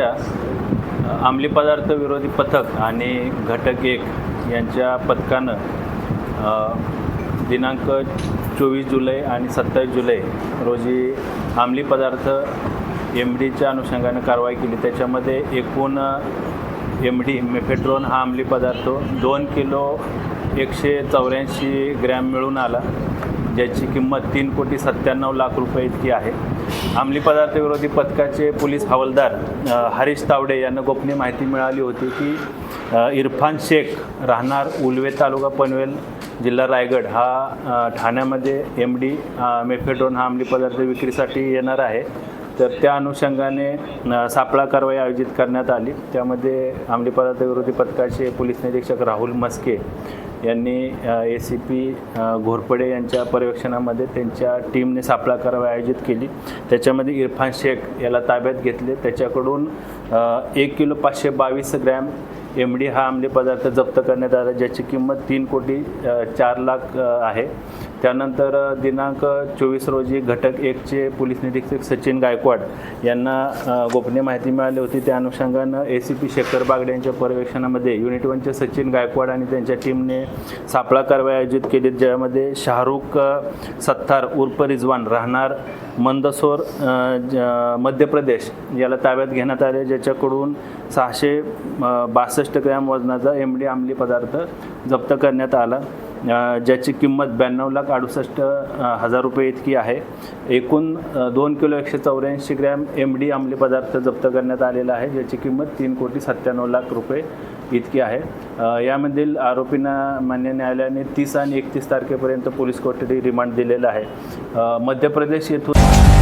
अंमली पदार्थ विरोधी पथक आणि घटक एक यांच्या पथकानं दिनांक चोवीस जुलै आणि सत्तावीस जुलै रोजी अंमली पदार्थ एम डीच्या अनुषंगाने कारवाई केली. त्याच्यामध्ये एकूण एम डी मेफेड्रोन हा अंमली पदार्थ दोन किलो एकशे चौऱ्याऐंशी ग्रॅम मिळून आला ज्याची किंमत तीन कोटी सत्त्याण्णव लाख रुपये इतकी आहे. अंमली पदार्थ विरोधी पथकाचे पोलीस हवालदार हरीश तावडे यांना गोपनीय माहिती मिळाली होती की इरफान शेख राहणार उलवे तालुका पनवेल जिल्हा रायगड. हा ठाण्यामध्ये एम डी मेफेड्रोन हा अंमली पदार्थ विक्रीसाठी येणार आहे. तर त्या अनुषंगाने सापळा कारवाई आयोजित करण्यात आली. त्यामध्ये अंमली पदार्थ विरोधी पथकाचे पोलीस निरीक्षक राहुल मस्के यांनी ए सी पी घोरपडे यांच्या पर्यवेक्षणामध्ये त्यांच्या टीमने सापळा कारवाई आयोजित केली. त्याच्यामध्ये इरफान शेख याला ताब्यात घेतले. त्याच्याकडून एक किलो पाचशे बावीस ग्रॅम एम डी हा अंमली पदार्थ जप्त करण्यात आला ज्याची किंमत तीन कोटी चार लाख आहे. त्यानंतर दिनांक चोवीस रोजी घटक एकचे पोलीस निरीक्षक सचिन गायकवाड यांना गोपनीय माहिती मिळाली होती. त्या अनुषंगानं A C P Shekhar Bagde यांच्या पर्यवेक्षणामध्ये युनिट वनचे सचिन गायकवाड आणि त्यांच्या टीमने सापळा कारवाई आयोजित केली. ज्यामध्ये शाहरुख सत्तार उर्फ रिजवान राहणार मंदसोर ज- मध्य प्रदेश याला ताब्यात घेण्यात आले ज्याच्याकडून सहाशे बासष्ट ग्रॅम वजनाचा एम डी पदार्थ जप्त करण्यात आला. ज्याची किंमत ब्याण्णव लाख अडुसष्ट हजार रुपये इतकी आहे. एकूण दोन किलो एकशे चौऱ्याऐंशी ग्रॅम एम डी अंमली पदार्थ जप्त करण्यात आलेला आहे ज्याची किंमत तीन कोटी सत्त्याण्णव लाख रुपये इतकी आहे. यामधील आरोपींना मान्य न्यायालयाने तीस आणि एकतीस तारखेपर्यंत पोलीस कोठडी रिमांड दिलेलं आहे. मध्य प्रदेश येथून